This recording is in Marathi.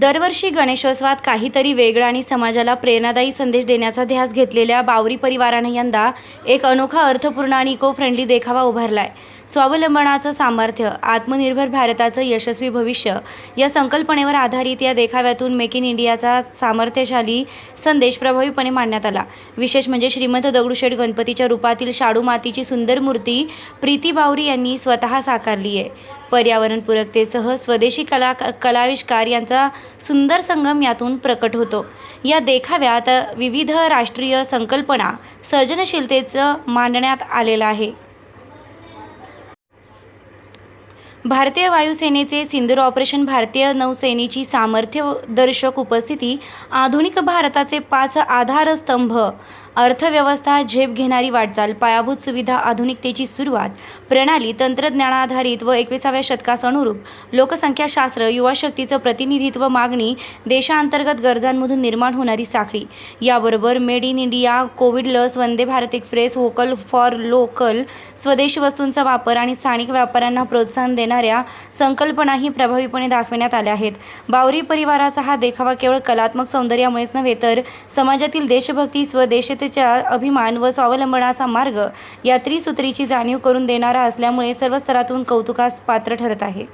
दरवर्षी गणेशोत्सवात काहीतरी वेगळा आणि समाजाला प्रेरणादायी संदेश देण्याचा ध्यास घेतलेल्या बावरी परिवाराने यंदा एक अनोखा अर्थपूर्ण आणि इको फ्रेंडली देखावा उभारलाय. स्वावलंबनाचं सामर्थ्य आत्मनिर्भर भारताचं यशस्वी भविष्य या संकल्पनेवर आधारित या देखाव्यातून मेक इन इंडियाचा सामर्थ्यशाली संदेश प्रभावीपणे मांडण्यात आला. विशेष म्हणजे श्रीमंत दगडूशेठ गणपतीच्या रूपातील शाडू मातीची सुंदर मूर्ती प्रीती बावरी यांनी स्वतः साकारली आहे. पर्यावरणपूरकतेसह स्वदेशी कला कलाविष्कार यांचा सुंदर संगम यातून प्रकट होतो. या देखाव्यात विविध राष्ट्रीय संकल्पना सर्जनशीलतेचं मांडण्यात आलेलं आहे. भारतीय वायुसेनेचे सिंदूर ऑपरेशन भारतीय नौसेनेची सामर्थ्यदर्शक उपस्थिती आधुनिक भारताचे पाच आधारस्तंभ अर्थव्यवस्था झेप घेणारी वाटचाल पायाभूत सुविधा आधुनिकतेची सुरुवात प्रणाली तंत्रज्ञानाधारित व एकविसाव्या शतकास अनुरूप लोकसंख्याशास्त्र युवा शक्तीचं प्रतिनिधित्व मागणी देशांतर्गत गरजांमधून निर्माण होणारी साखळी. याबरोबर मेड इन इंडिया कोविड लस Vande Bharat express vocal for local स्वदेशी वस्तूंचा वापर आणि स्थानिक व्यापाऱ्यांना प्रोत्साहन देणाऱ्या संकल्पनाही प्रभावीपणे दाखविण्यात आल्या आहेत. बावरी परिवाराचा हा देखावा केवळ कलात्मक सौंदर्यामुळेच नव्हे तर समाजातील देशभक्ती स्वदेशतेचा अभिमान व स्वावलंबनाचा मार्ग या त्रिसूत्रीची जाणीव करून देणारा असल्यामुळे सर्व स्तरातून कौतुकास पात्र ठरत आहे.